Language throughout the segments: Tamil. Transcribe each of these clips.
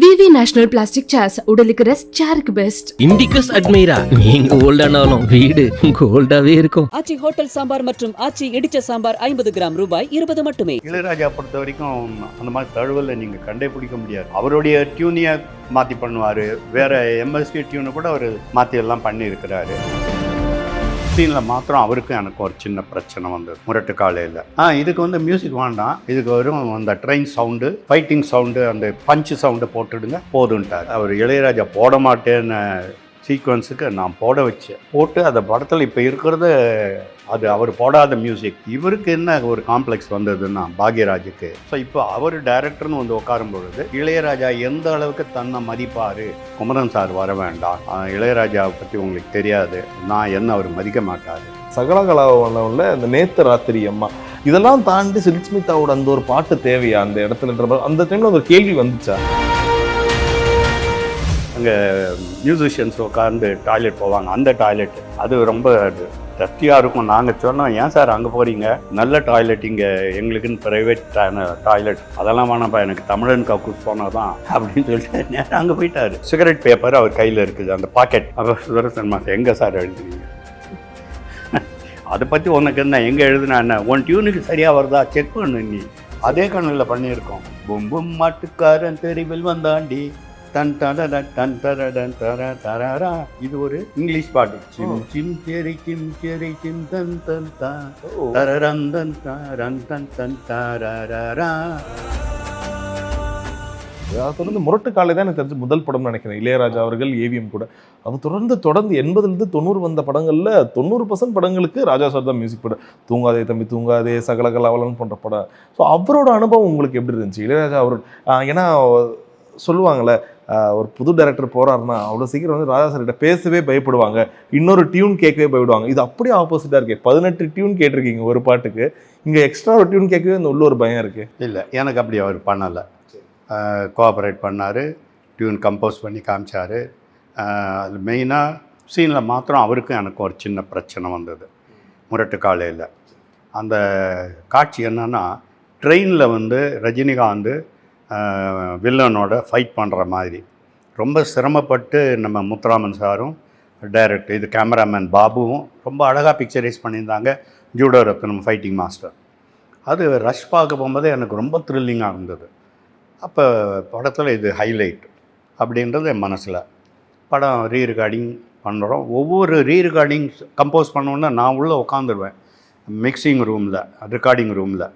விவி நேஷனல் பிளாஸ்டிக் சேர்ஸ் உடலுக்கு ரெஸ்ட் சேருக்கு பெஸ்ட் இண்டிகஸ் அட்மைரா நீங்க ஓல்டானாலும் வீடு கோல்டாவே இருக்கும். ஆச்சி ஹோட்டல் சாம்பார் மற்றும் ஆச்சி இடிச்ச சாம்பார் ஐம்பது கிராம் ரூபாய் இருபது மட்டுமே. இளையராஜா பொறுத்த வரைக்கும் அந்த மாதிரி தழுவலை நீங்கள் கண்டே பிடிக்க முடியாது. அவருடைய டியூனியை மாற்றி பண்ணுவார். வேற எம்எஸ்சி டியூனை கூட அவர் மாற்றி எல்லாம் பண்ணியிருக்கிறாரு. சீனில் மாத்திரம் அவருக்கும் எனக்கும் ஒரு சின்ன பிரச்சனை வந்தது முரட்டு காலையில். ஆ இதுக்கு வந்து மியூசிக் வேண்டாம். இதுக்கு வரும் அந்த ட்ரெயின் சவுண்டு ஃபைட்டிங் சவுண்டு அந்த பஞ்சு சவுண்டு போட்டுடுங்க போதுன்ட்டார் அவர் இளையராஜா போட மாட்டேன்னு சீக்வன்ஸுக்கு நான் போட வச்சேன். போட்டு அந்த படத்தில் இப்போ இருக்கிறத அது அவர் போடாத மியூசிக் இவருக்கு என்ன ஒரு காம்ப்ளெக்ஸ் வந்ததுன்னா பாக்யராஜுக்கு. ஸோ இப்போ அவர் டைரக்டர்னு வந்து உட்காரும் பொழுது இளையராஜா எந்த அளவுக்கு தன்னை மதிப்பார்? குமரன் சார் வர வேண்டாம். இளையராஜாவை பற்றி உங்களுக்கு தெரியாது. நான் என்ன அவர் மதிக்க மாட்டார்? சகலகலாவில் இந்த நேத்து ராத்திரி அம்மா. இதெல்லாம் தாண்டி சில்ஸ்மிதாவோட அந்த ஒரு பாட்டு தேவையா? அந்த இடத்துலன்ற அந்த டைம்ல ஒரு கேள்வி வந்துச்சா? அங்கே மியூசிஷியன்ஸ் உட்காந்து டாய்லெட் போவாங்க. அந்த டாய்லெட் அது ரொம்ப டஸ்டியாக இருக்கும். நாங்கள் சொன்னோம் ஏன் சார் அங்கே போகிறீங்க நல்ல டாய்லெட் இங்கே. எங்களுக்குன்னு ப்ரைவேட் டாய்லெட் அதெல்லாம் வேணாம்ப்பா எனக்கு தமிழன் கக்கூஸ் போனால் தான் அப்படின்னு சொல்லிட்டு நேரம் அங்கே போயிட்டாரு. சிகரெட் பேப்பர் அவர் கையில் இருக்குது அந்த பாக்கெட் அப்போ சுதர்சன் மாதம் எங்கே சார் எழுதுனீங்க அதை பற்றி உனக்கு என்ன எங்கே எழுதுனா என்ன? உன் டியூனுக்கு சரியாக வருதா? செக் பண்ணு நீ. அதே கண்ணில் பண்ணியிருக்கோம். பும்பும் மாட்டுக்காரன் தெருவில் வந்தாண்டி. டன் தட டன் தரடன் தர தரரா. இது ஒரு இங்கிலீஷ் பாட்டு. Chim chim cheree chim cheree chim தன் தன் தா. தரரன் தன் தரன் தன் தன் தரரா அதை தொடர்ந்து முரட்டு காலை தான் எனக்கு தெரிஞ்சு முதல் படம்னு நினைக்கிறேன். இளையராஜா அவர்கள் ஏவிஎம் கூட. அது தொடர்ந்து தொடர்ந்து எண்பதுலேருந்து தொண்ணூறு வந்த படங்கள்ல தொண்ணூறு பர்சன்ட் படங்களுக்கு ராஜா சார் தான் மியூசிக் படம் தூங்காதே தம்பி தூங்காதே சகலகலாவலன் போன்ற படம். ஸோ அவரோட அனுபவம் உங்களுக்கு எப்படி இருந்துச்சு? இளையராஜா அவர் ஏன்னா சொல்லுவாங்கள்ல ஆஹ் ஒரு புது டைரக்டர் போகிறாருன்னா அவ்வளோ சீக்கிரம் வந்து ராஜா சார்கிட்ட பேசவே பயப்படுவாங்க. இன்னொரு டியூன் கேட்கவே பயப்படுவாங்க. இது அப்படியே ஆப்போசிட்டாக இருக்கு. பதினெட்டு டியூன் கேட்டிருக்கீங்க ஒரு பாட்டுக்கு. இங்கே எக்ஸ்ட்ரா ஒரு டியூன் கேட்கவே இந்த உள்ள ஒரு பயம் இருக்குது இல்லை எனக்கு அப்படி அவர் பண்ணலை. கோஆப்ரேட் பண்ணார் டியூன் கம்போஸ் பண்ணி காமிச்சார். அது மெயினாக சீனில் மாத்திரம் அவருக்கும் எனக்கும் ஒரு சின்ன பிரச்சனை வந்தது. முரட்டு காலையில். அந்த காட்சி என்னன்னா ட்ரெயினில் வந்து ரஜினிகாந்த் வில்லனோட ஃபைட் பண்ணுற மாதிரி. ரொம்ப சிரமப்பட்டு நம்ம முத்துராமன் சாரும் டைரக்டர் இது கேமராமேன் பாபுவும் ரொம்ப அழகாக பிக்சரைஸ் பண்ணியிருந்தாங்க ஜூடோ ரத்னம் ஃபைட்டிங் மாஸ்டர் அது ரஷ் பார்க்க போகும்போது எனக்கு ரொம்ப த்ரில்லிங்காக இருந்தது. அப்போ படத்தில் இது ஹைலைட் அப்படின்றது என் மனசில். படம் ரீ ரெக்கார்டிங் பண்ணுறோம் ஒவ்வொரு ரீ ரெக்கார்டிங் கம்போஸ் பண்ணோன்னா நான் உள்ளே உட்காந்துருவேன் மிக்சிங் ரூமில் ரெக்கார்டிங் ரூமில்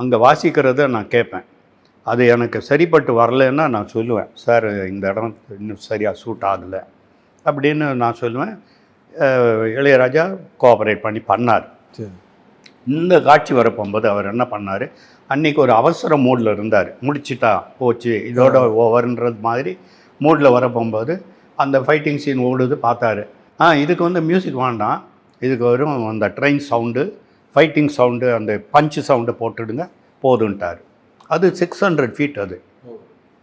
அங்கே வாசிக்கிறத நான் கேட்பேன். அது எனக்கு சரிப்பட்டு வரலைன்னா நான் சொல்லுவேன் சார் இந்த இடம் இன்னும் சரியாக சூட் ஆகலை. அப்படின்னு நான் சொல்லுவேன். இளையராஜா கோஆப்ரேட் பண்ணி பண்ணார். இந்த காட்சி வரப்போகும்போது அவர் என்ன பண்ணார்? அன்னைக்கு ஒரு அவசர மூடில் இருந்தார். முடிச்சிட்டா போச்சு இதோட ஓவர்ன்றது மாதிரி மூடில் வர போகும்போது அந்த ஃபைட்டிங் சீன் ஓடுது பார்த்தாரு. ஆ இதுக்கு வந்து மியூசிக் வேண்டாம். இதுக்கு வரும் அந்த ட்ரெயின் சவுண்டு ஃபைட்டிங் சவுண்டு அந்த பஞ்சு சவுண்டை போட்டுடுங்க போதுன்ட்டார். அது சிக்ஸ் ஹண்ட்ரட் ஃபீட் அது.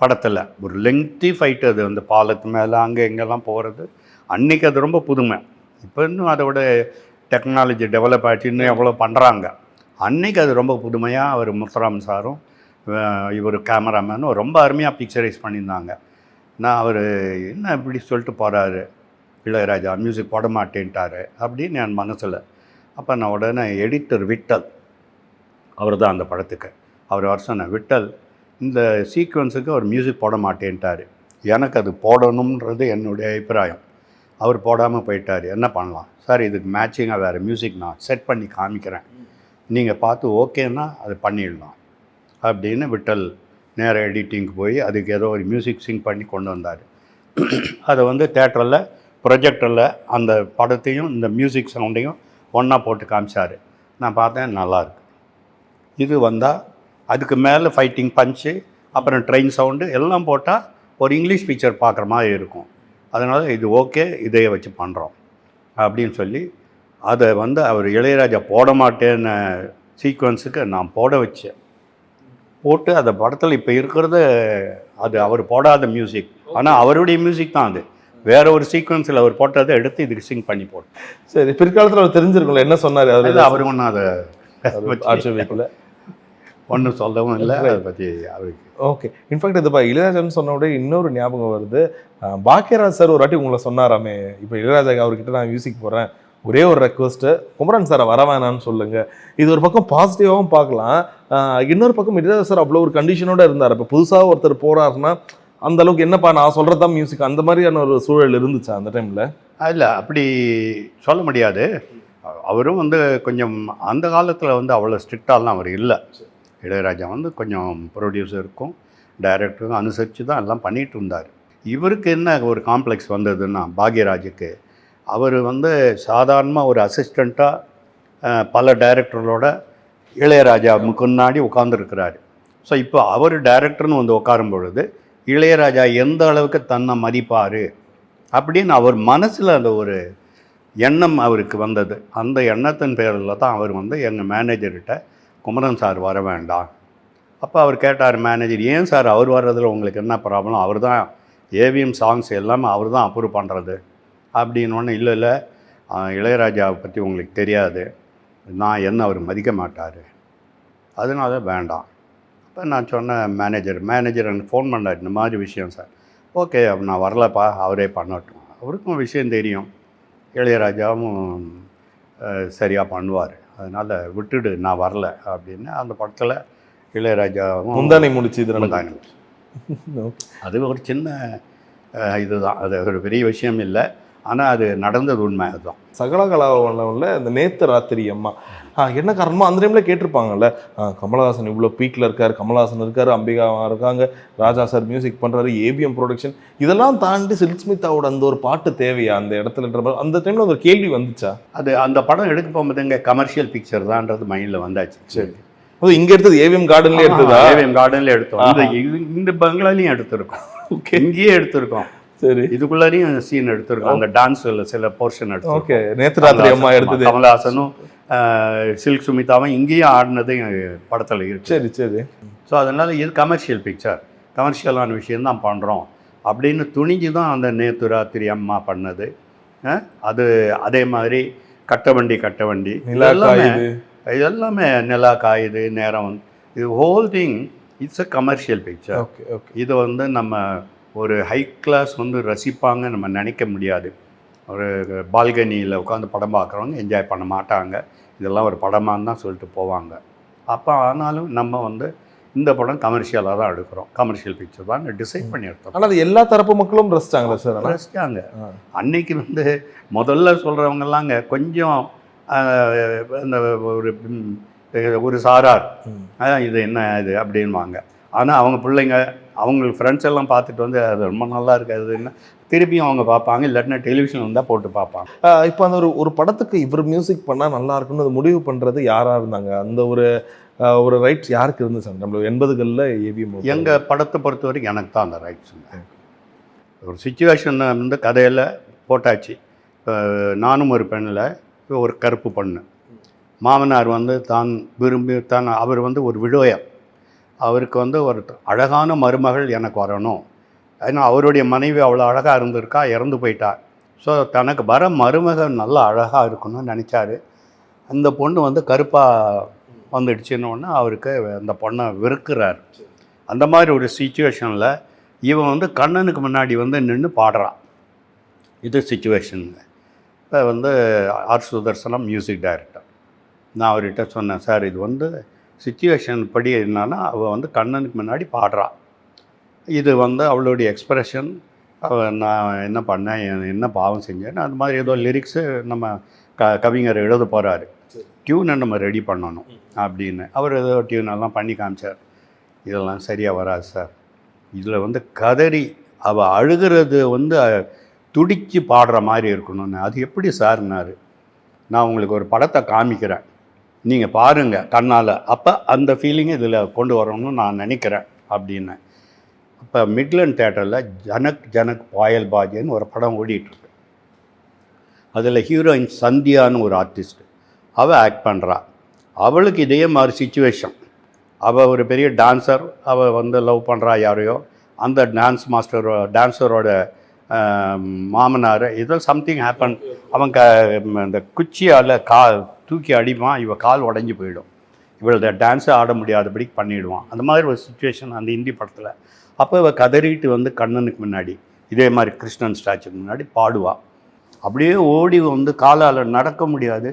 படத்தில். ஒரு லெங்க்தி ஃபைட் அது. அந்த பாலத்து மேலே அங்கே இங்கெல்லாம் போகிறது அன்னைக்கு அது ரொம்ப புதுமை. இப்போ இன்னும் அதோட டெக்னாலஜி டெவலப் ஆச்சு இன்னும் எவ்வளோ பண்ணுறாங்க அன்னைக்கு அது ரொம்ப புதுமையாக அவர் முத்துராம் சாரும் இவர் கேமராமேனும் ரொம்ப அருமையாக பிக்சரைஸ் பண்ணியிருந்தாங்க. நான் அவர் என்ன இப்படி சொல்லிட்டு போகிறாரு இளையராஜா மியூசிக் போட மாட்டேன்ட்டாரு அப்படின்னு என் மனசில். அப்போ நான் உடனே எடிட்டர் விட்டல் அவர் தான் அந்த படத்துக்கு. அவர் வர விட்டல் இந்த சீக்வன்ஸுக்கு அவர் மியூசிக் போட மாட்டேன்ட்டார். எனக்கு அது போடணுன்றது என்னுடைய அபிப்பிராயம். அவர் போடாமல் போயிட்டார். என்ன பண்ணலாம்? சார் இதுக்கு மேட்சிங்காக வேறு மியூசிக் நான் செட் பண்ணி காமிக்கிறேன். நீங்கள் பார்த்து ஓகேன்னா அது பண்ணிடலாம். அப்படின்னு விட்டல் நேர எடிட்டிங்க்கு போய் அதுக்கு ஏதோ ஒரு மியூசிக் சிங் பண்ணி கொண்டு வந்தார். அதை வந்து தேட்டரில் ப்ரொஜெக்டரில் அந்த படத்தையும் இந்த மியூசிக் சவுண்டையும் ஒன்றா போட்டு காமிச்சார். நான் பார்த்தேன் நல்லாயிருக்கு இது வந்தால் அதுக்கு மேலே ஃபைட்டிங் பஞ்சு அப்புறம் ட்ரெயின் சவுண்டு எல்லாம் போட்டால் ஒரு இங்கிலீஷ் பிக்சர் பார்க்குற மாதிரி இருக்கும். அதனால் இது ஓகே இதையே வச்சு பண்ணுறோம் அப்படின்னு சொல்லி அதை வந்து அவர் இளையராஜா போட மாட்டேன்னு சீக்வன்ஸுக்கு நான் போட வச்சேன். போட்டு அந்த படத்தில் இப்போ இருக்கிறது அது அவர் போடாத மியூசிக் ஆனால் அவருடைய மியூசிக் தான் அது. வேற ஒரு சீக்வன்ஸில் அவர் போட்டதை எடுத்து இதுக்கு சிங் பண்ணி போட்டோம் சரி பிற்காலத்துல அவர் தெரிஞ்சிருக்கும்ல என்ன சொன்னாரு? அது அவர் அவர் ஒன்றும் அதை ஆட்சேபிக்கல. ஒன்றும் சொல்லவும் இல்லை. அதை பற்றி அவருக்கு ஓகே இன்ஃபேக்ட் இதுப்பா இளையராஜான்னு சொன்ன உடனே இன்னொரு ஞாபகம் வருது. பாக்கியராஜ் சார் ஒரு வாட்டி உங்களை சொன்னாராமே. இப்போ இளையராஜா அவர்கிட்ட நான் மியூசிக் போகிறேன் ஒரே ஒரு ரெக்வஸ்ட்டு குமரன் சாரை வர வேணான்னு சொல்லுங்க. இது ஒரு பக்கம் பாசிட்டிவாகவும் பார்க்கலாம். இன்னொரு பக்கம் இளையராஜா சார் அவ்வளோ ஒரு கண்டிஷனோட இருந்தார். இப்போ புதுசாக ஒருத்தர் போறாருன்னா அந்த அளவுக்கு என்னப்பா நான் சொல்கிறது தான் மியூசிக் அந்த மாதிரியான ஒரு சூழல் இருந்துச்சா அந்த டைமில் இல்லை. அப்படி சொல்ல முடியாது. அவரும் வந்து கொஞ்சம் அந்த காலத்தில் வந்து அவ்வளோ ஸ்ட்ரிக்டாலாம் அவர் இல்லை. இளையராஜா வந்து கொஞ்சம் ப்ரொடியூசருக்கும் டைரக்டருக்கும் அனுசரித்து தான் எல்லாம் பண்ணிகிட்டு இருந்தார். இவருக்கு என்ன ஒரு காம்ப்ளெக்ஸ் வந்ததுன்னா பாக்யராஜுக்கு. அவர் வந்து சாதாரணமாக ஒரு அசிஸ்டண்ட்டாக பல டைரக்டர்களோட இளையராஜா முன்னாடி உட்காந்துருக்கிறாரு ஸோ இப்போ அவர் டைரக்டர்னு வந்து உட்காரும் பொழுது இளையராஜா எந்த அளவுக்கு தன்னை மதிப்பார்? அப்படின்னு அவர் மனசில் அந்த ஒரு எண்ணம் அவருக்கு வந்தது. அந்த எண்ணத்தின் பேரில் தான் அவர் வந்து எங்கள் மேனேஜர்கிட்ட குமரன் சார் வர வேண்டாம். அப்போ அவர் கேட்டார் மேனேஜர் ஏன் சார் அவர் வர்றதில் உங்களுக்கு என்ன ப்ராப்ளம் அவர் தான் ஏவிஎம் சாங்ஸ் எல்லாமே அவர் தான் அப்ரூவ் பண்ணுறது அப்படின்னு இல்லை இல்லை இளையராஜாவை பற்றி உங்களுக்கு தெரியாது. நான் என்ன அவர் மதிக்க மாட்டார். அதனால வேண்டாம். அப்போ நான் சொன்னேன் மேனேஜர் மேனேஜர் எனக்கு ஃபோன் பண்ணார் இந்த மாதிரி விஷயம் சார். ஓகே அப்போ நான் வரலப்பா அவரே பண்ணட்டும். அவருக்கும் விஷயம் தெரியும். இளையராஜாவும் சரியாக பண்ணுவார். அதனால் விட்டுடு நான் வரல அப்படின்னு அந்த படத்தில் இளையராஜாவும் முந்தானை முடிச்சு இது முந்தானை. அது ஒரு சின்ன இதுதான். அது ஒரு பெரிய விஷயம் இல்லை. ஆனால் அது நடந்தது உண்மை அதுதான். சகலகலாவில் இந்த நேத்து ராத்திரி அம்மா. என்ன காரணமோ அந்த டைம்ல கேட்டிருப்பாங்கல்ல. கமலஹாசன் இவ்வளோ பீக்ல இருக்காரு கமலஹாசன் இருக்காரு அம்பிகா இருக்காங்க ராஜா சார் மியூசிக் பண்றாரு ஏபிஎம் ப்ரொடக்ஷன் இதெல்லாம் தாண்டி சில்க் ஸ்மிதாவோட அந்த ஒரு பாட்டு தேவையா? அந்த இடத்துலன்ற மாதிரி அந்த டைம்ல ஒரு கேள்வி வந்துச்சா? அது அந்த படம் எடுக்க போகும்போது இங்கே கமர்ஷியல் பிக்சர் தான்ன்றது மைண்டில் வந்தாச்சு. சரி. அது இங்க எடுத்தது ஏவிஎம் கார்டன்ல எடுத்ததா? ஏவிஎம் கார்டன்ல எடுத்தோம். இந்த இந்த பங்களாலையும் எடுத்திருக்கோம். ஓகே இங்கேயே எடுத்திருக்கோம். சரி. இதுக்குள்ளாரையும் சீன் எடுத்திருக்கோம். அந்த டான்ஸ்ல சில போர்ஷன் எடுத்தோம் ஓகே. நேத்து ராத்திரி அம்மா எடுத்தது. கமலஹாசனும் சில்க் சுமிதாவும் இங்கேயும் ஆடினது படத்தில் இருக்கு. சரி சரி. ஸோ அதனால் இது கமர்ஷியல் பிக்சர் கமர்ஷியலான விஷயம்தான் பண்ணுறோம் அப்படின்னு துணிஞ்சு தான் அந்த நேத்து ராத்திரி அம்மா பண்ணது. அது அதே மாதிரி கட்டவண்டி கட்டவண்டி. நிலா இதெல்லாமே காயுது. இதெல்லாமே நிலா காயுது நேரம் இது whole thing it's a commercial picture okay okay இது வந்து நம்ம ஒரு ஹை கிளாஸ் வந்து ரசிப்பாங்க நம்ம நினைக்க முடியாது. ஒரு பால்கனியில் உட்காந்து படம் பார்க்குறவங்க என்ஜாய் பண்ண மாட்டாங்க. இதெல்லாம் ஒரு படமான்னு தான் சொல்லிட்டு போவாங்க. அப்போ ஆனாலும் நம்ம வந்து இந்த படம் கமர்ஷியலாக தான் எடுக்கிறோம். கமர்ஷியல் பிக்சர் தான் டிசைட் பண்ணி எடுத்தோம். ஆனா அது எல்லா தரப்பு மக்களும் ரசிச்சாங்களா சார் ஆ. அன்னைக்கு வந்து முதல்ல சொல்கிறவங்கலாங்க கொஞ்சம் இந்த ஒரு ஒரு சாரார். இது என்ன இது? அப்படின்வாங்க ஆனால் அவங்க பிள்ளைங்க அவங்க ஃப்ரெண்ட்ஸ் எல்லாம் பார்த்துட்டு வந்து அது ரொம்ப நல்லா இருக்கு அது என்ன? திருப்பியும் அவங்க பார்ப்பாங்க இல்லாட்டினா டெலிவிஷன் வந்தால் போட்டு பார்ப்பாங்க. இப்போ அந்த ஒரு ஒரு படத்துக்கு இவர் மியூசிக் பண்ணா நல்லா இருக்கும்னு அது முடிவு பண்றது யாரா இருந்தாங்க? அந்த ஒரு ஒரு ரைட்ஸ் யாருக்கு இருந்துச்சு நம்ம எண்பதுகளில் ஏவிஎம் எங்கள் படத்தை பொறுத்த வரைக்கும் எனக்கு தான் அந்த ரைட்ஸுங்க ஒரு சுச்சுவேஷன் வந்து கதையில் போட்டாச்சு. இப்போ நானும் ஒரு பெண்ணில் ஒரு கருப்பு பொண்ணு. மாமனார் வந்து தான் விரும்பி தான் அவர் வந்து ஒரு விடோயர் அவருக்கு வந்து ஒரு அழகான மருமகள் எனக்கு வரணும். ஏன்னா அவருடைய மனைவி அவ்வளோ அழகாக இருந்திருக்கா இறந்து போயிட்டா. ஸோ தனக்கு வர மருமகள் நல்லா அழகாக இருக்கணும்னு நினச்சாரு. அந்த பொண்ணு வந்து கருப்பாக வந்துடுச்சுன்னொன்னே அவருக்கு அந்த பொண்ணை வெறுக்கிறார். அந்த மாதிரி ஒரு சுச்சுவேஷனில் இவன் வந்து கண்ணனுக்கு முன்னாடி வந்து நின்று பாடுறான். இது சுச்சுவேஷனுங்க இப்போ வந்து ஆர் சுதர்சனம் மியூசிக் டைரக்டர் நான் அவர்கிட்ட சொன்னேன் சார் இது வந்து சுச்சுவேஷன் படி என்னன்னா அவள் வந்து கண்ணனுக்கு முன்னாடி பாடுறா. இது வந்து அவளுடைய எக்ஸ்பிரஷன் நான் என்ன பண்ணேன் என்ன பாவம் செஞ்சேன்னு அது மாதிரி ஏதோ லிரிக்ஸு நம்ம க கவிஞர் எழுத போகிறாரு டியூனை நம்ம ரெடி பண்ணணும் அப்படின்னு. அவர் ஏதோ டியூன் எல்லாம் பண்ணி காமிச்சார். இதெல்லாம் சரியாக வராது சார் இதில் வந்து கதறி அவள் அழுகிறது வந்து துடிச்சு பாடுற மாதிரி இருக்கணும்னு. அது எப்படி சார்னாரு நான் உங்களுக்கு ஒரு படத்தை காமிக்கிறேன். நீங்கள் பாருங்கள் கண்ணால். அப்போ அந்த ஃபீலிங்கை இதில் கொண்டு வரணும்னு நான் நினைக்கிறேன் அப்படின்னு. அப்போ மிட்லண்ட் தேட்டரில் ஜனக் ஜனக் பாயல் பாஜின்னு ஒரு படம் ஓடிட்டுருக்கு. அதில் ஹீரோயின் சந்தியான்னு ஒரு ஆர்டிஸ்ட் அவள் ஆக்ட் பண்ணுறா அவளுக்கு இதே மாதிரி சுச்சுவேஷன் அவள் ஒரு பெரிய டான்ஸர் அவள் வந்து லவ் பண்ணுறா யாரையோ. அந்த டான்ஸ் மாஸ்டரோ டான்ஸரோட மாமனார் ஏதோ சம்திங் ஹேப்பன் அவன் க இந்த குச்சியால் கா தூக்கி அடிப்பான் இவள் கால் உடஞ்சி போயிடும். இவளோட டான்ஸை ஆட முடியாதபடி பண்ணிவிடுவான் அந்த மாதிரி ஒரு சுச்சுவேஷன் அந்த ஹிந்தி படத்தில். அப்போ இவள் கதறிட்டு வந்து கண்ணனுக்கு முன்னாடி இதே மாதிரி கிருஷ்ணன் ஸ்டாச்சுக்கு முன்னாடி பாடுவாள் அப்படியே ஓடி வந்து காலால் நடக்க முடியாது.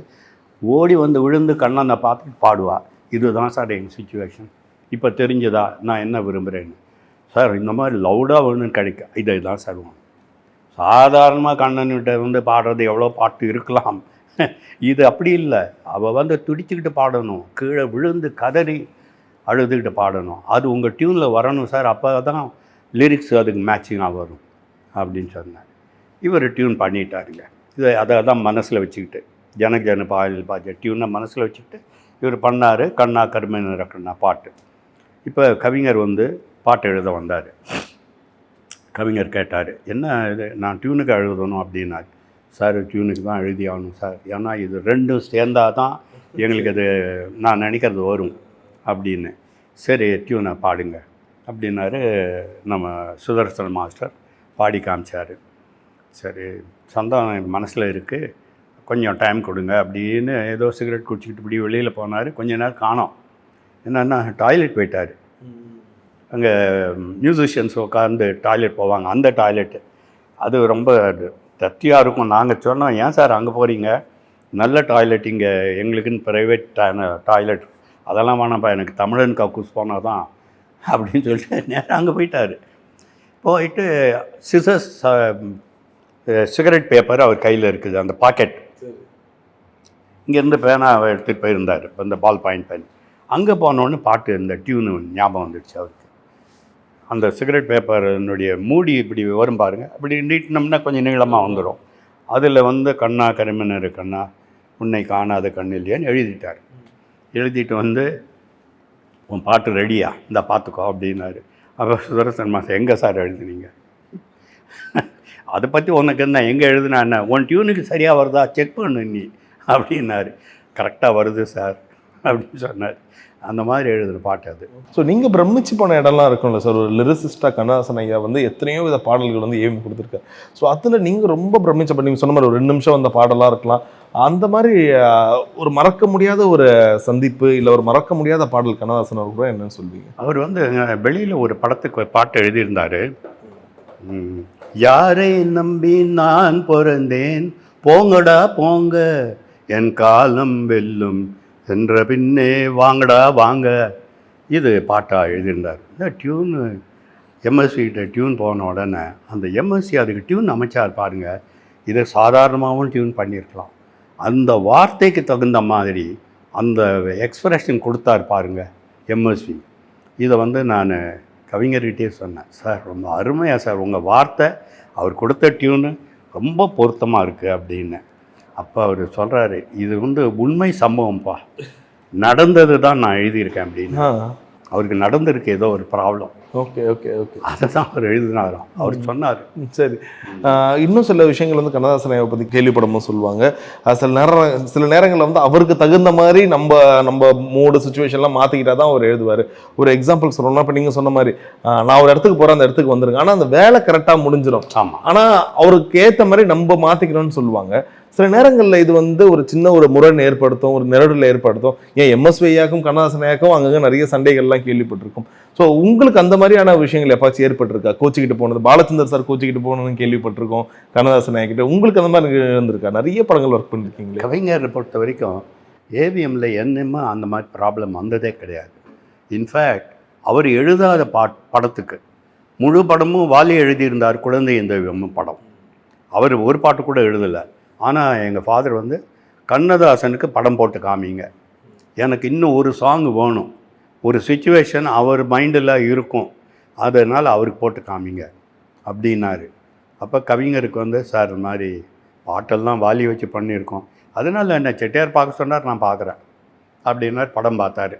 ஓடி வந்து விழுந்து கண்ணனை பார்த்துட்டு பாடுவாள் இதுதான் சார் எங்கள் சுச்சுவேஷன் இப்போ தெரிஞ்சதா நான் என்ன விரும்புகிறேன்னு சார் இந்த மாதிரி லவுடாக வேணும்னு கிடைக்க இதை தான் சார் சாதாரணமாக கண்ணன்கிட்ட வந்து பாடுறது எவ்வளோ பாட்டு இருக்கலாம். இது அப்படி இல்லை. அவள் வந்து துடிச்சுக்கிட்டு பாடணும். கீழே விழுந்து கதறி அழுதுகிட்டு பாடணும். அது உங்கள் டியூனில் வரணும் சார் அப்போ தான் லிரிக்ஸ் அதுக்கு மேட்சிங்காக வரும் அப்படின்னு சொன்னேன் இவர் டியூன் பண்ணிட்டாருங்க. இதை அதை தான் மனசில் வச்சுக்கிட்டு ஜனக் ஜன பாயல் பாஜ டியூனை மனசில் வச்சுக்கிட்டு இவர் பண்ணார். கண்ணா கருமன் ரக்கண்ணா பாட்டு. இப்போ கவிஞர் வந்து பாட்டு எழுத வந்தார். கவிஞர் கேட்டார் என்ன இது? நான் டியூனுக்கு எழுதணும் அப்படின்னாரு. சார் டியூனுக்கு தான் எழுதி ஆகணும் சார். ஏன்னா இது ரெண்டும் சேர்ந்தால் தான் எங்களுக்கு அது நான் நினைக்கிறது வரும் அப்படின்னு. சரி டியூனை பாடுங்க அப்படின்னாரு நம்ம சுதர்சன் மாஸ்டர் பாடி காமிச்சார். சரி சந்தம் எனக்கு மனசில் இருக்குது கொஞ்சம் டைம் கொடுங்க அப்படின்னு ஏதோ சிகரெட் குடிச்சிக்கிட்டு இப்படி வெளியில் போனார். கொஞ்ச நேரம் காணோம். என்னென்னா டாய்லெட் போயிட்டார். அங்கே மியூசிஷியன்ஸ் உட்காந்து டாய்லெட் போவாங்க. அந்த டாய்லெட்டு அது ரொம்ப தத்தியாக இருக்கும். நாங்கள் சொன்னோம் ஏன் சார் அங்கே போகிறீங்க நல்ல டாய்லெட் இங்கே. எங்களுக்குன்னு ப்ரைவேட் டாய்லெட் அதெல்லாம் வேணாம்ப்பா. எனக்கு தமிழன் கக்கூஸ் போனால் தான் அப்படின்னு சொல்லிட்டு நேராக அங்கே போயிட்டார். போயிட்டு சிசஸ் சிகரெட் பேப்பர் அவர் கையில் இருக்குது. அந்த பாக்கெட் இங்கேருந்து பேனா எடுத்துகிட்டு போயிருந்தார். இந்த பால் பாயிண்ட் பேன் அங்கே போனோன்னு பாட்டு இந்த டியூனு ஞாபகம் வந்துடுச்சு அவருக்கு. அந்த சிகரெட் பேப்பரினுடைய மூடி இப்படி வரும் பாருங்கள் அப்படி நீட்டினோம்னா கொஞ்சம் நீளமாக வந்துடும் அதில் வந்து கண்ணா கரிமனர் கண்ணா உன்னை காணாத கண்ணில்லையான்னு எழுதிட்டார். எழுதிட்டு வந்து உன் பாட்டு ரெடியா? இந்த பார்த்துக்கோ அப்படின்னாரு. அப்போ சுதரசன் மாதம் எங்கே சார் எழுதுனீங்க? அதை பற்றி உனக்கு என்ன எங்கே எழுதுனா என்ன? உன் டியூனுக்கு சரியாக வருதா? செக் பண்ணு நீ அப்படின்னாரு. கரெக்டாக வருது சார் அப்படின்னு சொன்னார். அந்த மாதிரி எழுதுகிற பாட்டு அது. ஸோ நீங்கள் பிரமிச்சு போன இடம்லாம் இருக்கும்ல சார் ஒரு லிரிசிஸ்டாக கண்ணாசன் ஐயா வந்து எத்தனையோ வித பாடல்கள் வந்து ஏவி கொடுத்துருக்காரு. ஸோ அதில் நீங்கள் ரொம்ப பிரமிச்சப்ப நீங்கள் சொன்ன மாதிரி ஒரு ரெண்டு நிமிஷம் அந்த பாடலாக இருக்கலாம். அந்த மாதிரி ஒரு மறக்க முடியாத ஒரு சந்திப்பு இல்லை ஒரு மறக்க முடியாத பாடல் கண்ணதாசன் அவர் கூட என்னன்னு சொல்வீங்க அவர் வந்து வெளியில் ஒரு படத்துக்கு பாட்டு எழுதியிருந்தார். யாரை நம்பி நான் பிறந்தேன்? போங்கடா போங்க. என் காலம் வெல்லும் சென்ற பின்னே வாங்கடா வாங்க. இது பாட்டாக எழுதியிருந்தார். இந்த டியூனு எம்எஸ்சிகிட்ட டியூன் போன உடனே அந்த எம்எஸ்சி அதுக்கு டியூன் அமைச்சார் பாருங்கள் இதை சாதாரணமாகவும் டியூன் பண்ணியிருக்கலாம். அந்த வார்த்தைக்கு தகுந்த மாதிரி அந்த எக்ஸ்பிரஷன் கொடுத்தார் பாருங்கள் எம்எஸ்வி இதை வந்து நான் கவிஞர்கிட்டே சொன்னேன். சார் ரொம்ப அருமையாக சார் உங்கள் வார்த்தை. அவர் கொடுத்த டியூனு ரொம்ப பொருத்தமாக இருக்குது அப்படின்னு. அப்போ அவர் சொல்கிறாரு இது வந்து உண்மை சம்பவம்ப்பா நடந்தது தான் நான் எழுதியிருக்கேன் அப்படின்னு. அவருக்கு நடந்திருக்கு ஏதோ ஒரு ப்ராப்ளம். Okay okay okay. அதை தான் அவர் எழுதினாராம். அவர் சொன்னார். சரி. இன்னும் சில விஷயங்கள் வந்து கண்ணதாசன் பற்றி கேள்விப்படமும் சொல்லுவாங்க. சில நேரம் சில நேரங்களில் வந்து அவருக்கு தகுந்த மாதிரி நம்ம நம்ம மூடு சுச்சுவேஷன்லாம் மாற்றிக்கிட்டா தான் அவர் எழுதுவார். ஒரு எக்ஸாம்பிள் சொல்லணும்னா இப்போ நீங்கள் சொன்ன மாதிரி நான் ஒரு இடத்துக்கு போகிறேன் அந்த இடத்துக்கு வந்துருங்க ஆனால் அந்த வேலை கரெக்டாக முடிஞ்சிடும் ஆமாம் ஆனால் அவருக்கு ஏற்ற மாதிரி நம்ம மாற்றிக்கணும்னு சொல்லுவாங்க. சில நேரங்களில் இது வந்து ஒரு சின்ன ஒரு முரண் ஏற்படுத்தும் ஒரு நெருடல் ஏற்படுத்தும். ஏன் எம்எஸ் கண்ணதாசனையாக்கும் அங்கங்கே நிறைய சண்டைகள்லாம் கேள்விப்பட்டிருக்கும். ஸோ உங்களுக்கு அந்த மாதிரியான விஷயங்கள் எப்பாச்சும் ஏற்பட்டிருக்கா? கோச்சிக்கிட்டு போனது பாலச்சந்தர் சார் கோச்சிக்கிட்டு போகணும்னு கேள்விப்பட்டிருக்கோம் கண்ணதாசன் கிட்ட உங்களுக்கு அந்த மாதிரி இருந்திருக்கா? நிறைய படங்கள் ஒர்க் பண்ணிருக்கீங்களே. கவிஞரை பொறுத்த வரைக்கும் ஏவிஎம்மில் என்னமோ அந்த மாதிரி ப்ராப்ளம் வந்ததே கிடையாது. இன்ஃபேக்ட் அவர் எழுதாத பாட் படத்துக்கு முழு படமும் வாலி எழுதியிருந்தார் குழந்தை இந்த படம். அவர் ஒரு பாட்டு கூட எழுதலை. ஆனால் எங்கள் ஃபாதர் வந்து கண்ணதாசனுக்கு படம் போட்டு காமிங்க. எனக்கு இன்னும் ஒரு சாங் வேணும். ஒரு சுச்சுவேஷன் அவர் மைண்டில் இருக்கும். அதனால் அவருக்கு போட்டு காமிங்க. அப்படின்னாரு. அப்போ கவிஞருக்கு வந்து சார் இந்த மாதிரி பாட்டெல்லாம் வாலி வச்சு பண்ணியிருக்கோம். அதனால் என்ன செட்டியார் பார்க்க சொன்னார் நான் பார்க்குறேன். அப்படின்னார் படம் பார்த்தார்.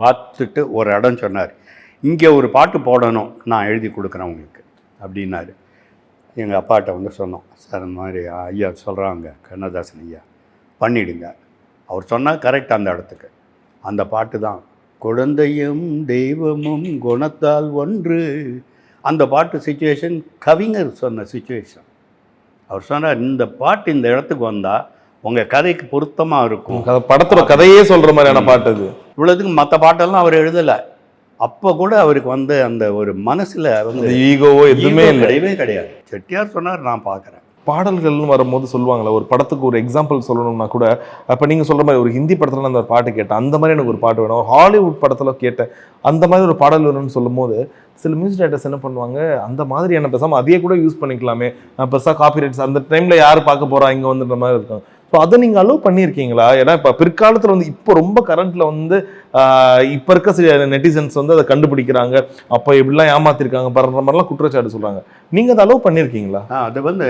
பார்த்துட்டு ஒரு இடம் சொன்னார். இங்கே ஒரு பாட்டு போடணும். நான் எழுதி கொடுக்குறேன் உங்களுக்கு. அப்படின்னாரு. எங்கள் அப்பாட்ட வந்து சொன்னோம் சார் இந்த மாதிரி ஐயா சொல்கிறாங்க கண்ணதாசன் ஐயா பண்ணிடுங்க. அவர் சொன்னால் கரெக்ட் அந்த இடத்துக்கு. அந்த பாட்டு தான் குழந்தையும் தெய்வமும் குணத்தால் ஒன்று. அந்த பாட்டு சுச்சுவேஷன் கவிஞர் சொன்ன சுச்சுவேஷன் அவர் சொன்னார் இந்த பாட்டு இந்த இடத்துக்கு வந்தால் உங்கள் கதைக்கு பொருத்தமாக இருக்கும். படத்தோட கதையே சொல்ற மாதிரியான பாட்டு அது. இவ்வளோதுக்கு மற்ற பாட்டெல்லாம் அவர் எழுதலை. அப்போ கூட அவருக்கு வந்து அந்த ஒரு மனசில் வந்து ஈகோவோ எதுவுமே கிடையவே கிடையாது. செட்டியார் சொன்னார் நான் பார்க்குறேன். பாடல்கள்னு வரும்போது சொல்லுவாங்களே ஒரு படத்துக்கு ஒரு எக்ஸாம்பிள் சொல்லணும்னா கூட அப்ப நீங்க சொல்ற மாதிரி ஒரு ஹிந்தி படத்துல அந்த ஒரு பாட்டு கேட்டேன் அந்த மாதிரி எனக்கு ஒரு பாட்டு வேணும். ஒரு ஹாலிவுட் படத்துல கேட்டேன் அந்த மாதிரி ஒரு பாடல் வேணும்னு சொல்லும்போது சில மியூசிக் டேரக்டர்ஸ் என்ன பண்ணுவாங்க அந்த மாதிரியான பேசாம அதையே கூட யூஸ் பண்ணிக்கலாமே. அஹ் பெருசா காப்பி ரைட்ஸ் அந்த டைம்ல யார் பார்க்க போறா இங்க வந்துன்ற மாதிரி இருக்கும். ஸோ அதை நீங்க அலோவ் பண்ணியிருக்கீங்களா? ஏன்னா இப்ப பிற்காலத்துல வந்து இப்போ ரொம்ப கரண்ட்ல வந்து இப்ப இருக்க சில நெட்டிசன்ஸ் வந்து அதை கண்டுபிடிக்கிறாங்க. அப்ப இப்படிலாம் ஏமாத்திருக்காங்க பண்ற மாதிரிலாம் குற்றச்சாட்டு சொல்றாங்க. நீங்க அதை அலோவ் பண்ணியிருக்கீங்களா? அது வந்து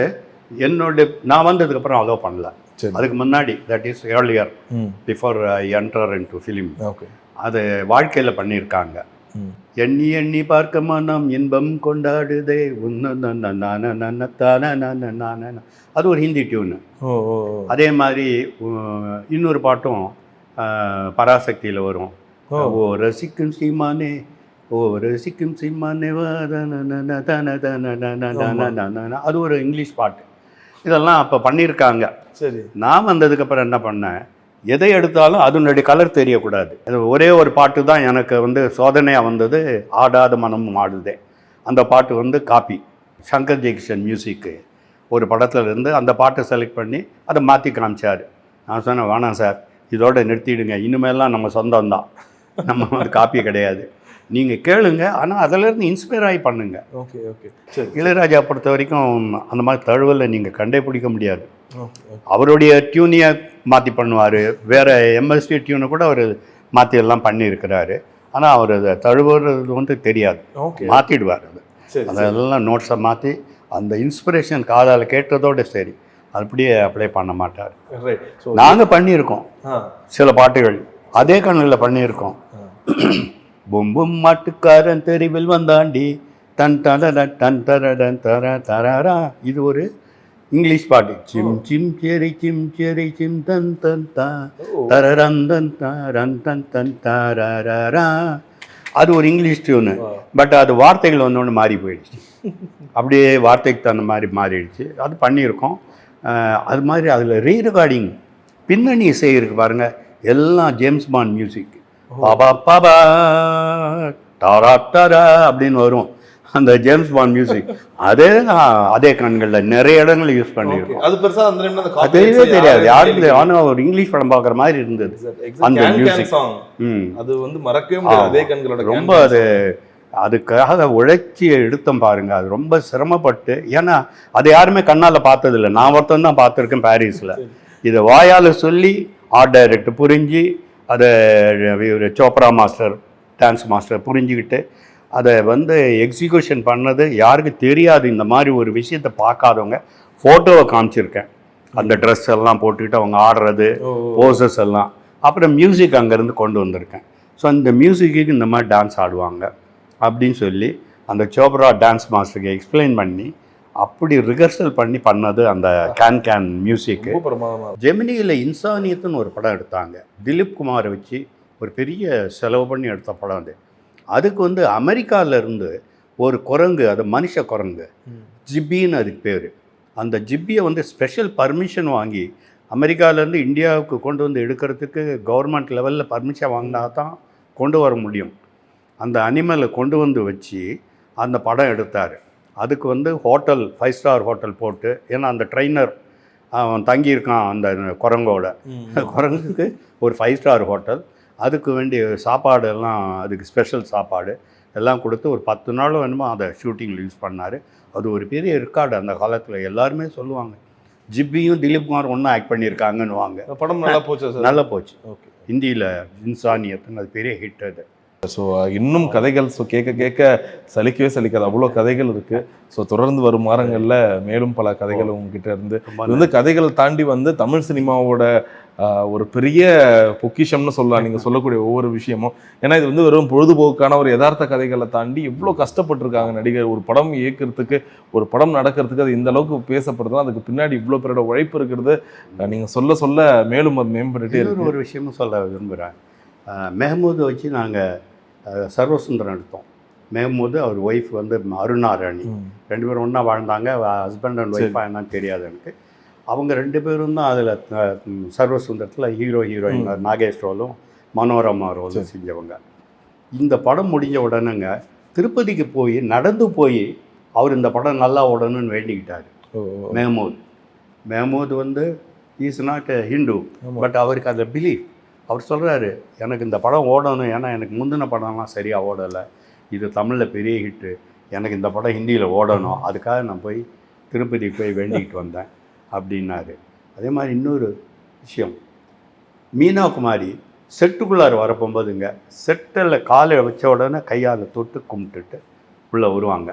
என்னோட நான் வந்ததுக்கப்புறம் அலோவ் பண்ணல. சரி. அதுக்கு முன்னாடி that is earlier before enter in to film okay. அது வாழ்க்கையில் பண்ணியிருக்காங்க. எண்ணி எண்ணி பார்க்க மனம் இன்பம் கொண்டாடுதே உன்ன அது ஒரு ஹிந்தி டியூனு. அதே மாதிரி இன்னொரு பாட்டும் பராசக்தியில் வரும் ஓ. ரசிக்கும் சீமானே ஓ ரசிக்கும் சீமானே. அது ஒரு இங்கிலீஷ் பாட்டு இதெல்லாம் அப்போ பண்ணியிருக்காங்க சரி நான் வந்ததுக்கப்புறம் என்ன பண்ணேன் எதை எடுத்தாலும் அதனுடைய கலர் தெரியக்கூடாது. அது ஒரே ஒரு பாட்டு தான் எனக்கு வந்து சோதனையாக வந்தது ஆடாத மனமும் ஆடுதே. அந்த பாட்டு வந்து காப்பி சங்கர் ஜெய்கிஷன் மியூசிக்கு ஒரு படத்துல இருந்து அந்த பாட்டை செலக்ட் பண்ணி அதை மாற்றி காமிச்சார். நான் சொன்னேன் வேணாம் சார் இதோட நிறுத்திடுங்க. இனிமேல்லாம் நம்ம சொந்தம் தான். நம்ம ஒரு காப்பி கிடையாது. நீங்கள் கேளுங்க ஆனால் அதிலேருந்து இன்ஸ்பயர் ஆகி பண்ணுங்க. Okay okay. சரி இளையராஜா பொறுத்த வரைக்கும் அந்த மாதிரி தழுவலை நீங்கள் கண்டே பிடிக்க முடியாது. அவருடைய டியூனையை மாற்றி பண்ணுவார். வேறு எம்எஸ்டி டியூனை கூட அவர் மாற்றி எல்லாம் பண்ணியிருக்கிறாரு. ஆனால் அவர் அதை தழுவுறது வந்து தெரியாது. மாற்றிடுவார் அது. அதெல்லாம் நோட்ஸை மாற்றி அந்த இன்ஸ்பிரேஷன் காதால் கேட்டதோடு சரி. அப்படியே அப்ளை பண்ண மாட்டார். நாங்கள் பண்ணியிருக்கோம். சில பாட்டுகள். அதே கண்ணில் பண்ணியிருக்கோம். பும் பும் மாட்டுக்காரன் தெருவில் வந்தாண்டி. தன் தரட டன் தரடன் தர தரரா. இது ஒரு இங்கிலீஷ் பாட்டு. Chim chim cheree chim cheree chim தன் தன் தா. தரரன் தன் தரன் தன் தன் தரரா அது ஒரு இங்கிலீஷ் டியூனு பட் அது வார்த்தைகள் வந்தோடனே மாறி போயிடுச்சு. அப்படியே வார்த்தைக்கு தகுந்த மாதிரி மாறிடுச்சு. அது பண்ணியிருக்கோம். அது மாதிரி அதில் ரீ ரெக்கார்டிங் பின்னணி இசை இருக்கு பாருங்க. எல்லாம் ஜேம்ஸ் பாண்ட் மியூசிக் பாபா பாபா டாரா டாரா அப்படின்னு வரும். அந்த ஜேம்ஸ் பாண்ட் மியூசிக் அதே அதே கண்களில் நிறைய இடங்களில் யூஸ் பண்ணியிருக்கோம். அது பெருசா அந்த தெரியவே தெரியாது. யாருக்கு ஆனால் ஒரு இங்கிலீஷ் படம் பார்க்குற மாதிரி இருந்தது. அந்த. மியூசிக் அது வந்து மறக்கவே முடியாது. அதே கண்களோட ரொம்ப அது அதுக்காக உழைச்சி எடுத்தோம் பாருங்க. அது ரொம்ப சிரமப்பட்டு ஏன்னா அது யாருமே கண்ணால் பார்த்ததில்ல. நான் ஒருத்தன் தான் பார்த்துருக்கேன் பாரிஸில் இதை வாயால் சொல்லி ஆர்ட் டைரக்டர் புரிஞ்சு அதை சோப்ரா மாஸ்டர் டான்ஸ் மாஸ்டர் புரிஞ்சுக்கிட்டு அதை வந்து எக்ஸிக்யூஷன் பண்ணது யாருக்கு தெரியாது இந்த மாதிரி ஒரு விஷயத்தை பார்க்காதவங்க ஃபோட்டோவை காமிச்சிருக்கேன். அந்த ட்ரெஸ் எல்லாம் போட்டுக்கிட்டு அவங்க ஆடுறது போசஸ் எல்லாம். அப்புறம் மியூசிக் அங்கேருந்து கொண்டு வந்திருக்கேன். ஸோ அந்த மியூசிக்கு இந்த மாதிரி டான்ஸ் ஆடுவாங்க அப்படின்னு சொல்லி அந்த சோப்ரா டான்ஸ் மாஸ்டருக்கு எக்ஸ்பிளைன் பண்ணி அப்படி ரிஹர்சல் பண்ணி பண்ணது அந்த கேன் கேன் மியூசிக்கு ஜெமினியில் இன்சானியத்துன்னு ஒரு படம் எடுத்தாங்க. திலீப் குமாரை வச்சு ஒரு பெரிய செலவு பண்ணி எடுத்த படம் அது. அதுக்கு வந்து அமெரிக்கால இருந்து ஒரு குரங்கு அது மனுஷ குரங்கு. ஜிப்பின்னு அதுக்கு பேர். அந்த ஜிப்பியை வந்து ஸ்பெஷல் பர்மிஷன் வாங்கி அமெரிக்காவிலேருந்து இந்தியாவுக்கு கொண்டு வந்து எடுக்கிறதுக்கு கவர்மெண்ட் லெவலில் பர்மிஷன் வாங்கினா தான் கொண்டு வர முடியும். அந்த அனிமலை கொண்டு வந்து வச்சு அந்த படம் எடுத்தார். அதுக்கு வந்து ஹோட்டல் ஃபைவ் ஸ்டார் ஹோட்டல் போட்டு ஏன்னா அந்த ட்ரைனர் அவன் தங்கியிருக்கான் அந்த குரங்கோட. குரங்குக்கு ஒரு ஃபைவ் ஸ்டார் ஹோட்டல் அதுக்கு வேண்டிய சாப்பாடு எல்லாம் அதுக்கு ஸ்பெஷல் சாப்பாடு எல்லாம் கொடுத்து ஒரு பத்து நாள் வேணுமோ அதை ஷூட்டிங்கில் யூஸ் பண்ணார். அது ஒரு பெரிய ரெக்கார்டு அந்த காலத்தில் எல்லாருமே சொல்லுவாங்க. ஜிப்பியும் திலீப் குமார் ஒன்றா ஆக்ட் பண்ணியிருக்காங்கன்னு வாங்க இந்த படம் நல்லா போச்சு சார்? நல்லா போச்சு. ஓகே. ஹிந்தியில் இன்சானியத்துன்னு அது பெரிய ஹிட் அது. ஸோ இன்னும் கதைகள் ஸோ கேட்க கேட்க சலிக்கவே சலிக்காது. அவ்வளோ கதைகள் இருக்கு. ஸோ தொடர்ந்து வரும் வாரங்களில் மேலும் பல கதைகள் உங்ககிட்ட இருந்து வந்து கதைகள் தாண்டி வந்து தமிழ் சினிமாவோட ஒரு பெரிய பொக்கிஷம்னு சொல்லலாம். நீங்க சொல்லக்கூடிய ஒவ்வொரு விஷயமும். ஏன்னா இது வந்து வெறும் பொழுதுபோக்கான ஒரு யதார்த்த கதைகளை தாண்டி எவ்வளோ கஷ்டப்பட்டிருக்காங்க நடிகர். ஒரு படம் இயக்கிறதுக்கு ஒரு படம் நடக்கிறதுக்கு அது இந்த அளவுக்கு பேசப்படுதுன்னா அதுக்கு பின்னாடி இவ்வளோ பேரோட உழைப்பு இருக்கிறது ஆஹ், நீங்க சொல்ல சொல்ல மேலும் அது மேம்பட்டுட்டே இருக்கு. ஒரு விஷயமும் சொல்ல விரும்புகிறேன் மெஹமூதை வச்சு நாங்கள் சர்வசுந்தரம் எடுத்தோம். மெஹமூது அவர் ஒய்ஃப் வந்து அருணா ராணி. ரெண்டு பேரும் ஒன்றா வாழ்ந்தாங்க. Husband and. ஒய்ஃபாக என்னன்னு தெரியாது எனக்கு. அவங்க ரெண்டு பேரும் தான் அதில் சர்வசுந்தரத்தில் ஹீரோ ஹீரோயின் நாகேஷ் ரோலும் மனோரமா ரோலும் செஞ்சவங்க. இந்த படம் முடிஞ்ச உடனேங்க திருப்பதிக்கு போய் நடந்து போய் அவர் இந்த படம் நல்லா ஓடணும்னு வேண்டிக்கிட்டார். ஓ மெஹமூத் மெஹமூத் வந்து இஸ் நாட் ஹிந்து. பட் அவருக்கு அதில் பிலீவ் அவர் சொல்கிறாரு எனக்கு இந்த படம் ஓடணும் ஏன்னா எனக்கு முந்தின படம்லாம் சரியாக ஓடலை. இது தமிழில் பெரிய ஹிட்டு எனக்கு இந்த படம் ஹிந்தியில் ஓடணும். அதுக்காக நான் போய் திருப்பதி போய் வேண்டிக்கிட்டு வந்தேன். அப்படின்னாரு. அதே மாதிரி இன்னொரு விஷயம். மீனா குமாரி செட்டுக்குள்ளார வரப்போகும்போதுங்க செட்டில் காலை வச்ச உடனே கையால் தொட்டு கும்பிட்டுட்டு உள்ளே வருவாங்க.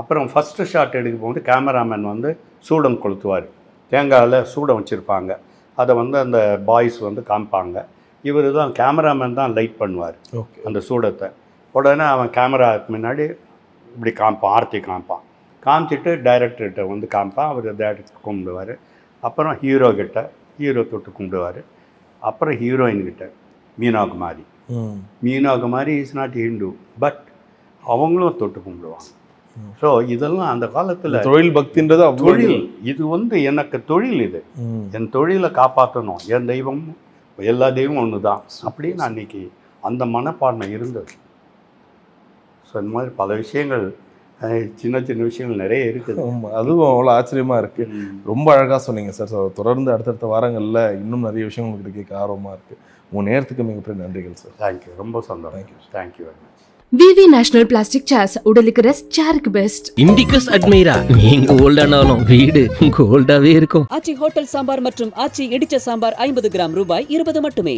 அப்புறம் ஃபஸ்ட்டு ஷாட் எடுக்க போகும்போது கேமராமேன் வந்து சூடம் கொளுத்துவார். தேங்காயில் சூடம் வச்சுருப்பாங்க. அதை வந்து அந்த பாய்ஸ் வந்து காமிப்பாங்க. இவர் தான் கேமராமேன் தான் லைட் பண்ணுவார். ஓகே அந்த சூடத்தை. உடனே அவன் கேமராக்கு முன்னாடி இப்படி காமிப்பான் ஆர்த்தி காமிப்பான். காமிச்சிட்டு டைரக்டர்கிட்ட வந்து காமிப்பான். அவர் டேரக்டர் கும்பிடுவார் அப்புறம் ஹீரோ கிட்ட ஹீரோ தொட்டு கும்பிடுவார் அப்புறம் ஹீரோயின் கிட்ட மீனா குமாரி ம். Meena Kumari is not Hindu but அவங்களும் தொட்டு கும்பிடுவாங்க. ஸோ இதெல்லாம் அந்த காலத்தில் தொழில் பக்தின்றது தொழில். இது வந்து எனக்கு தொழில் இது. என் தொழிலை காப்பாற்றணும் என் தெய்வம் எல்லா தெய்வமும் ஒன்று தான் அப்படின்னு அன்னைக்கு அந்த மனப்பான்மை இருந்தது. ஸோ இந்த மாதிரி பல விஷயங்கள் சின்ன சின்ன விஷயங்கள் நிறைய இருக்குது. அதுவும் அவ்வளோ ஆச்சரியமா இருக்கு. ம். ரொம்ப அழகா சொன்னீங்க சார். ஸோ தொடர்ந்து அடுத்தடுத்த வாரங்கள்ல இன்னும் நிறைய விஷயங்கள் உங்களுக்கு கேட்க ஆர்வமா இருக்கு. உங்க நேரத்துக்கு மிகப்பெரிய நன்றிகள் சார். தேங்க்யூ ரொம்ப சந்தோஷம். Thank you. Thank you very much VV national plastic chairs உடலுக்கு ரெஸ்ட் சேருக்கு பெஸ்ட் இண்டிகஸ் அட்மைரா நீங்க ஓல்டானாலும் வீடு கோல்டாவே இருக்கும். ஆச்சி ஹோட்டல் சாம்பார் மற்றும் ஆச்சி இடிச்ச சாம்பார் ஐம்பது கிராம் ரூபாய் இருபது மட்டுமே.